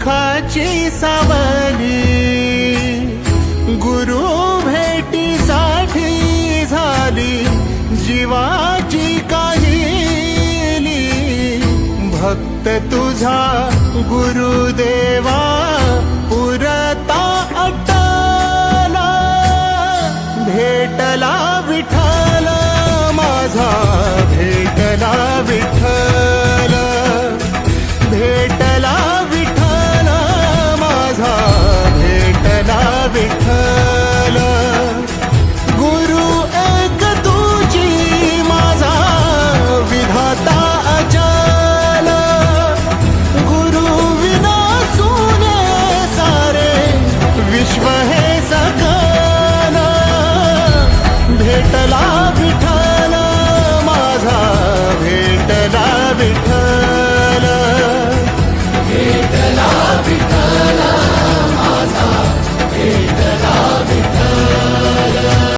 दुःखाची सावली गुरु भेटीसाठी झाली जीवाची काहिली. भक्त तुझा गुरुदेवा पुरता अटला भेटला காதலா